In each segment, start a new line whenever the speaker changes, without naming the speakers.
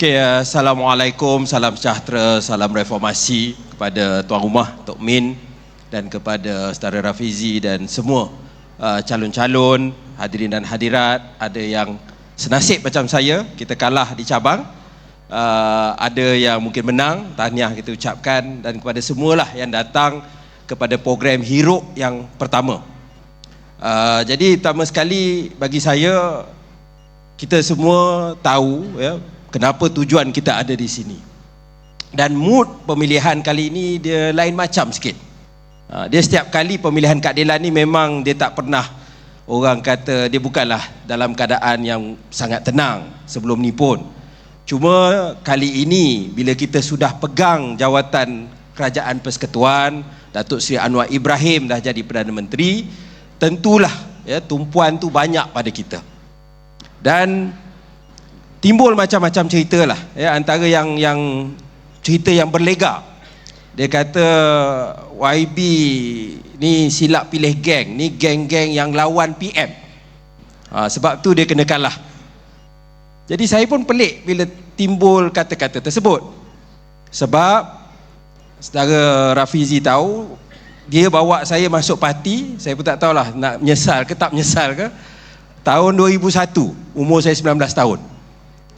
Okay, Assalamualaikum, salam sejahtera, salam reformasi kepada tuan rumah Tok Min dan kepada saudara Rafizi dan semua uh, calon-calon, hadirin dan hadirat, ada yang senasib macam saya, kita kalah di cabang, uh, ada yang mungkin menang, tahniah kita ucapkan dan kepada semualah yang datang kepada program Hero yang pertama. Jadi pertama sekali bagi saya, kita semua tahu ya, kenapa tujuan kita ada di sini. Dan mood pemilihan kali ini dia lain macam sikit. Ha, dia setiap kali pemilihan Kak Dela ni memang dia tak pernah orang kata dia bukanlah dalam keadaan yang sangat tenang sebelum ni pun. Cuma kali ini bila kita sudah pegang jawatan kerajaan persekutuan, Datuk Seri Anwar Ibrahim dah jadi Perdana Menteri, tentulah ya tumpuan tu banyak pada kita. Dan timbul macam-macam cerita lah ya antara yang yang cerita yang berlega. Dia kata YB ni silap pilih geng ni geng-geng yang lawan PM ha, sebab tu dia kena kalah. Jadi saya pun pelik bila timbul kata-kata tersebut. Sebab saudara Rafizi tahu dia bawa saya masuk parti saya pun tak tahulah nak menyesal ke tak menyesal ke. Tahun 2001 umur saya 19 tahun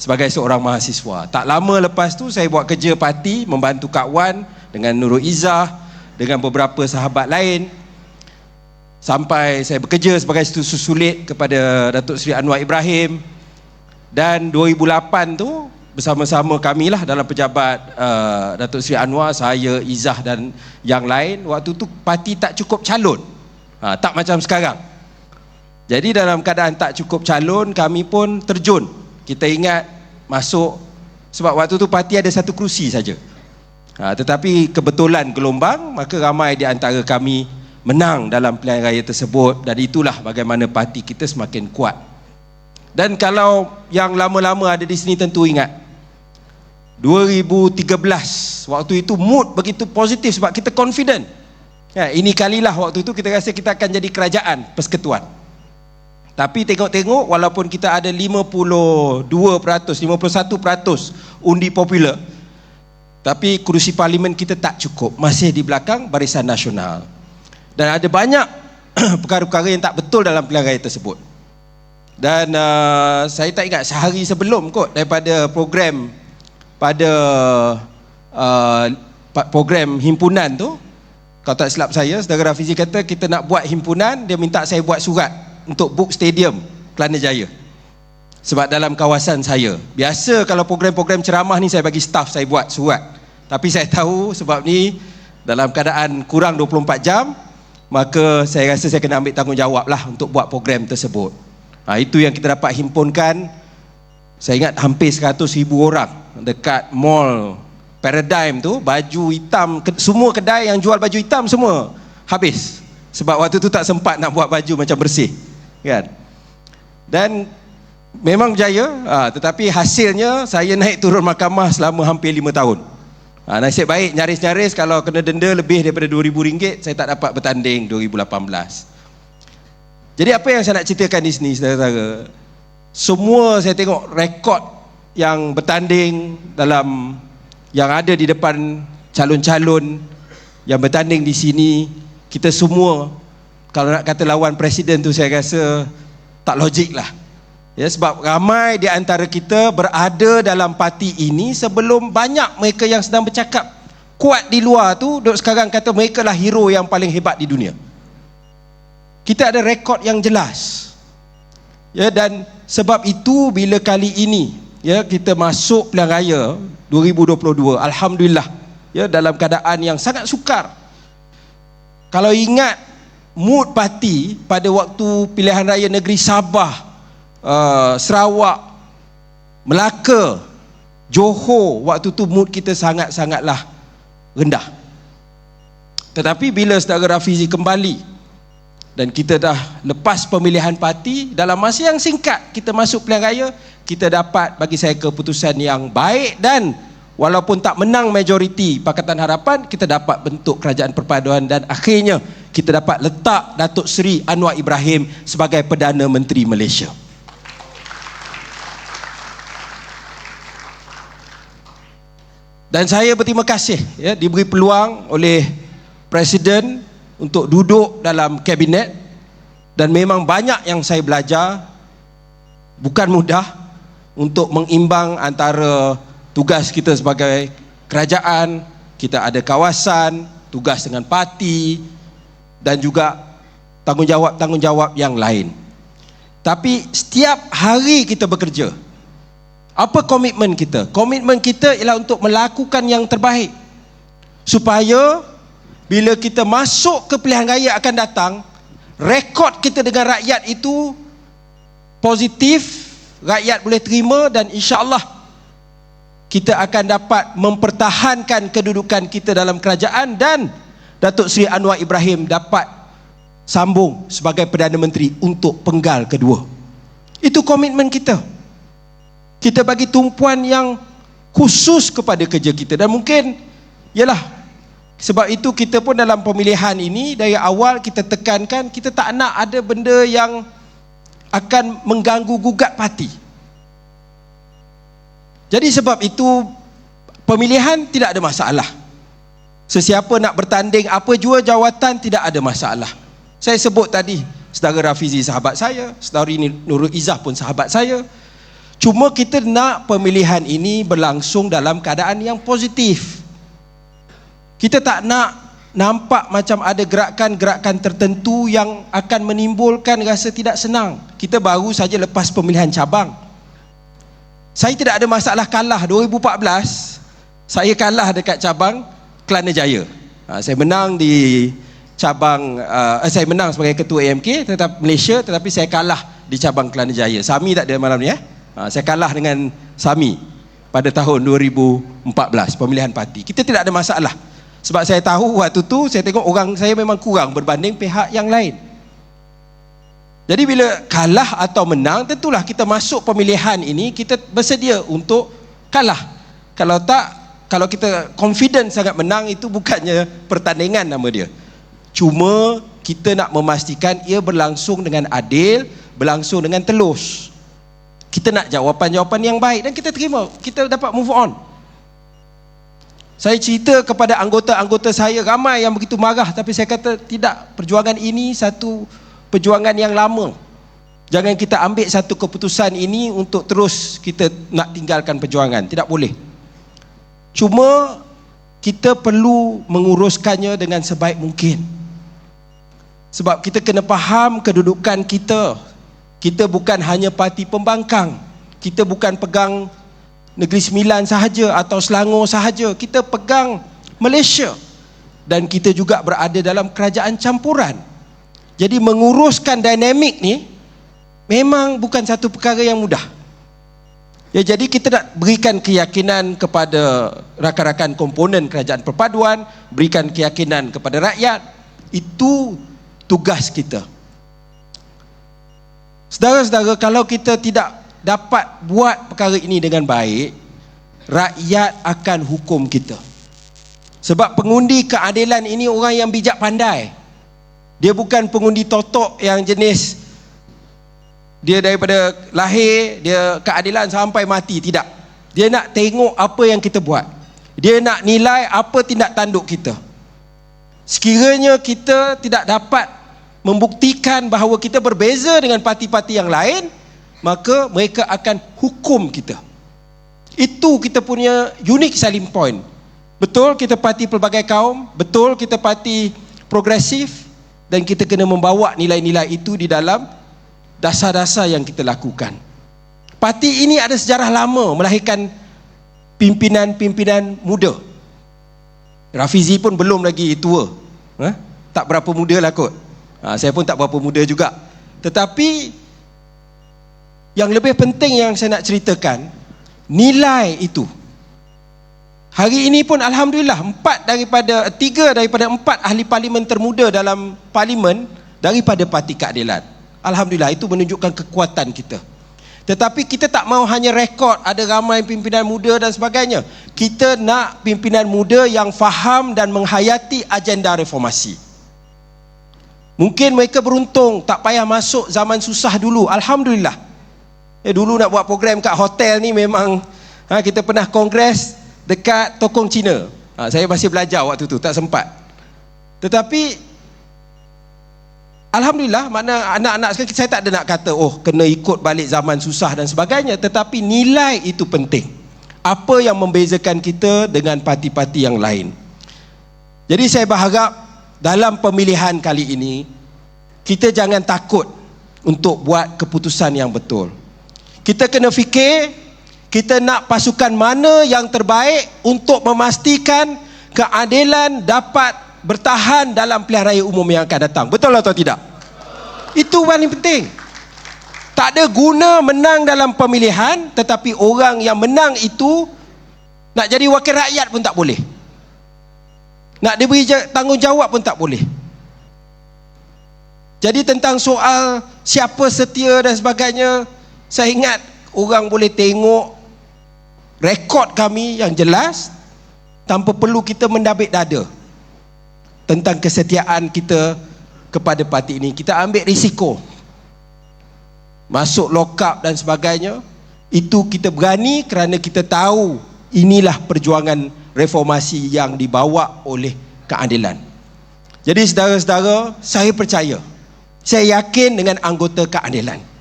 sebagai seorang mahasiswa. Tak lama lepas tu saya buat kerja parti membantu Kak Wan dengan Nurul Izzah dengan beberapa sahabat lain. Sampai saya bekerja sebagai studi sulit kepada Datuk Seri Anwar Ibrahim. Dan 2008 tu bersama-sama kami lah dalam pejabat uh, Datuk Seri Anwar, saya, Izzah dan yang lain waktu tu parti tak cukup calon. Ha, tak macam sekarang. Jadi dalam keadaan tak cukup calon kami pun terjun kita ingat masuk sebab waktu tu parti ada satu kerusi saja. Ha, tetapi kebetulan gelombang maka ramai di antara kami menang dalam pilihan raya tersebut dan itulah bagaimana parti kita semakin kuat. Dan kalau yang lama-lama ada di sini tentu ingat 2013 waktu itu mood begitu positif sebab kita confident. Ya, ini kalilah waktu itu kita rasa kita akan jadi kerajaan persekutuan. Tapi tengok-tengok walaupun kita ada 52%, 51% undi popular tapi kerusi parlimen kita tak cukup, masih di belakang barisan nasional. Dan ada banyak perkara-perkara yang tak betul dalam pilihan raya tersebut. Dan uh, saya tak ingat sehari sebelum kot daripada program pada uh, program himpunan tu kalau tak silap saya, saudara Rafizi kata kita nak buat himpunan, dia minta saya buat surat untuk book stadium Kelana Jaya. Sebab dalam kawasan saya biasa kalau program-program ceramah ni saya bagi staff saya buat surat. Tapi saya tahu sebab ni dalam keadaan kurang 24 jam maka saya rasa saya kena ambil tanggungjawab lah untuk buat program tersebut. Ha, itu yang kita dapat himpunkan. Saya ingat hampir 100 ribu orang dekat mall Paradigm tu baju hitam semua kedai yang jual baju hitam semua habis. Sebab waktu tu tak sempat nak buat baju macam bersih kan? Dan memang berjaya ha, tetapi hasilnya saya naik turun mahkamah selama hampir lima tahun. Ha, nasib baik nyaris-nyaris kalau kena denda lebih daripada RM2,000 saya tak dapat bertanding 2018 jadi apa yang saya nak ceritakan di sini saudara-saudara? Semua saya tengok rekod yang bertanding dalam yang ada di depan calon-calon yang bertanding di sini kita semua kalau nak kata lawan presiden tu saya rasa tak logik lah. Ya sebab ramai di antara kita berada dalam parti ini sebelum banyak mereka yang sedang bercakap kuat di luar tu duk sekarang kata mereka lah hero yang paling hebat di dunia. Kita ada rekod yang jelas. Ya dan sebab itu bila kali ini ya kita masuk pilihan raya 2022 alhamdulillah ya dalam keadaan yang sangat sukar. Kalau ingat mood parti pada waktu pilihan raya negeri Sabah, uh, Sarawak, Melaka, Johor, waktu tu mood kita sangat-sangatlah rendah. Tetapi bila saudara Rafizi kembali dan kita dah lepas pemilihan parti dalam masa yang singkat kita masuk pilihan raya, kita dapat bagi saya keputusan yang baik dan walaupun tak menang majoriti Pakatan Harapan kita dapat bentuk kerajaan perpaduan dan akhirnya kita dapat letak Datuk Seri Anwar Ibrahim sebagai Perdana Menteri Malaysia. Dan saya berterima kasih ya diberi peluang oleh presiden untuk duduk dalam kabinet. Dan memang banyak yang saya belajar bukan mudah untuk mengimbang antara tugas kita sebagai kerajaan, kita ada kawasan, tugas dengan parti dan juga tanggungjawab-tanggungjawab yang lain. Tapi setiap hari kita bekerja, apa komitmen kita? Komitmen kita ialah untuk melakukan yang terbaik. Supaya bila kita masuk ke pilihan raya akan datang, rekod kita dengan rakyat itu positif, rakyat boleh terima dan insya-Allah kita akan dapat mempertahankan kedudukan kita dalam kerajaan dan Datuk Seri Anwar Ibrahim dapat sambung sebagai Perdana Menteri untuk penggal kedua. Itu komitmen kita kita bagi tumpuan yang khusus kepada kerja kita dan mungkin ialah sebab itu kita pun dalam pemilihan ini dari awal kita tekankan kita tak nak ada benda yang akan mengganggu gugat parti. Jadi sebab itu pemilihan tidak ada masalah. Sesiapa nak bertanding apa jua jawatan tidak ada masalah. Saya sebut tadi saudara Rafizi sahabat saya, saudara Nurul Izzah pun sahabat saya. Cuma kita nak pemilihan ini berlangsung dalam keadaan yang positif. Kita tak nak nampak macam ada gerakan-gerakan tertentu yang akan menimbulkan rasa tidak senang. Kita baru saja lepas pemilihan cabang. Saya tidak ada masalah kalah 2014. Saya kalah dekat cabang Kelana Jaya. Ha, saya menang di cabang uh, saya menang sebagai ketua AMK tetap Malaysia tetapi saya kalah di cabang Kelana Jaya. Sami tak ada malam ni? Eh? Ha, saya kalah dengan Sami pada tahun 2014 pemilihan parti. Kita tidak ada masalah. Sebab saya tahu waktu tu saya tengok orang saya memang kurang berbanding pihak yang lain. Jadi bila kalah atau menang tentulah kita masuk pemilihan ini kita bersedia untuk kalah. Kalau tak kalau kita confident sangat menang itu bukannya pertandingan nama dia. Cuma kita nak memastikan ia berlangsung dengan adil, berlangsung dengan telus kita nak jawapan-jawapan yang baik dan kita terima kita dapat move on saya cerita kepada anggota-anggota saya ramai yang begitu marah tapi saya kata tidak perjuangan ini satu perjuangan yang lama. Jangan kita ambil satu keputusan ini untuk terus kita nak tinggalkan perjuangan. Tidak boleh. Cuma kita perlu menguruskannya dengan sebaik mungkin. Sebab kita kena faham kedudukan kita. Kita bukan hanya parti pembangkang. Kita bukan pegang negeri sembilan sahaja atau selangor sahaja. Kita pegang Malaysia. Dan kita juga berada dalam kerajaan campuran jadi menguruskan dinamik ni memang bukan satu perkara yang mudah ya jadi kita nak berikan keyakinan kepada rakan-rakan komponen kerajaan perpaduan berikan keyakinan kepada rakyat itu tugas kita Saudara-saudara, kalau kita tidak dapat buat perkara ini dengan baik, rakyat akan hukum kita. Sebab pengundi keadilan ini orang yang bijak pandai. Dia bukan pengundi totok yang jenis dia daripada lahir, dia keadilan sampai mati. Tidak. Dia nak tengok apa yang kita buat. Dia nak nilai apa tindak tanduk kita. Sekiranya kita tidak dapat membuktikan bahawa kita berbeza dengan parti-parti yang lain maka mereka akan hukum kita itu kita punya unique selling point betul kita parti pelbagai kaum betul kita parti progresif dan kita kena membawa nilai-nilai itu di dalam dasar-dasar yang kita lakukan parti ini ada sejarah lama melahirkan pimpinan-pimpinan muda Rafizi pun belum lagi tua ha? tak berapa muda lah kot Ha, saya pun tak berapa muda juga. Tetapi yang lebih penting yang saya nak ceritakan nilai itu. Hari ini pun alhamdulillah empat daripada tiga daripada empat ahli parlimen termuda dalam parlimen daripada parti keadilan. Alhamdulillah itu menunjukkan kekuatan kita. Tetapi kita tak mau hanya rekod ada ramai pimpinan muda dan sebagainya. Kita nak pimpinan muda yang faham dan menghayati agenda reformasi. Mungkin mereka beruntung tak payah masuk zaman susah dulu. Alhamdulillah. Eh dulu nak buat program kat hotel ni memang ha, kita pernah kongres dekat tokong Cina. Ha, saya masih belajar waktu tu, tak sempat. Tetapi Alhamdulillah mana anak-anak sekarang saya tak ada nak kata oh kena ikut balik zaman susah dan sebagainya tetapi nilai itu penting. Apa yang membezakan kita dengan parti-parti yang lain. Jadi saya berharap dalam pemilihan kali ini kita jangan takut untuk buat keputusan yang betul. Kita kena fikir kita nak pasukan mana yang terbaik untuk memastikan keadilan dapat bertahan dalam pilihan raya umum yang akan datang. Betul atau tidak? Itu paling penting. Tak ada guna menang dalam pemilihan tetapi orang yang menang itu nak jadi wakil rakyat pun tak boleh. Nak diberi tanggungjawab pun tak boleh. Jadi tentang soal siapa setia dan sebagainya, saya ingat orang boleh tengok rekod kami yang jelas tanpa perlu kita mendabik dada tentang kesetiaan kita kepada parti ini. Kita ambil risiko. Masuk lock up dan sebagainya itu kita berani kerana kita tahu inilah perjuangan reformasi yang dibawa oleh keadilan. Jadi saudara-saudara saya percaya saya yakin dengan anggota keadilan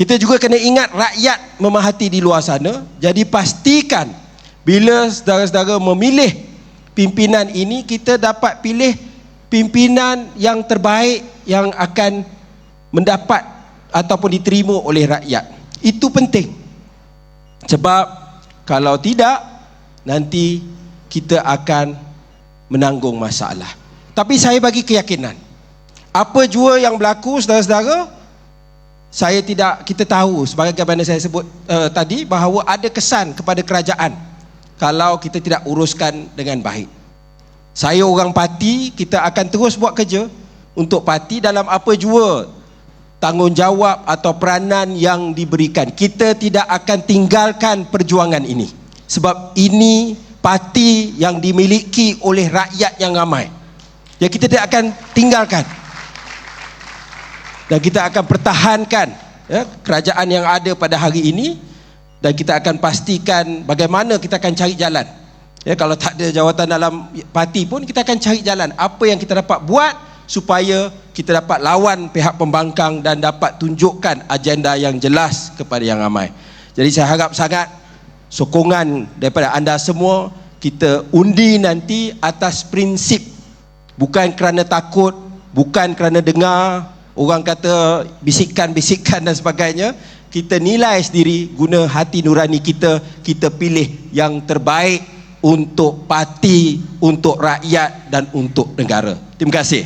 kita juga kena ingat rakyat memahati di luar sana jadi pastikan bila saudara-saudara memilih pimpinan ini kita dapat pilih pimpinan yang terbaik yang akan mendapat ataupun diterima oleh rakyat. Itu penting. Sebab kalau tidak nanti kita akan menanggung masalah. Tapi saya bagi keyakinan apa jua yang berlaku saudara-saudara saya tidak kita tahu sebagaimana saya sebut uh, tadi bahawa ada kesan kepada kerajaan kalau kita tidak uruskan dengan baik. Saya orang parti, kita akan terus buat kerja untuk parti dalam apa jua tanggungjawab atau peranan yang diberikan. Kita tidak akan tinggalkan perjuangan ini. Sebab ini parti yang dimiliki oleh rakyat yang ramai. Ya kita tidak akan tinggalkan. Dan kita akan pertahankan ya, kerajaan yang ada pada hari ini dan kita akan pastikan bagaimana kita akan cari jalan. Ya kalau tak ada jawatan dalam parti pun kita akan cari jalan apa yang kita dapat buat supaya kita dapat lawan pihak pembangkang dan dapat tunjukkan agenda yang jelas kepada yang ramai. Jadi saya harap sangat sokongan daripada anda semua kita undi nanti atas prinsip bukan kerana takut, bukan kerana dengar orang kata bisikan-bisikan dan sebagainya. Kita nilai sendiri guna hati nurani kita. Kita pilih yang terbaik untuk parti untuk rakyat dan untuk negara. Terima kasih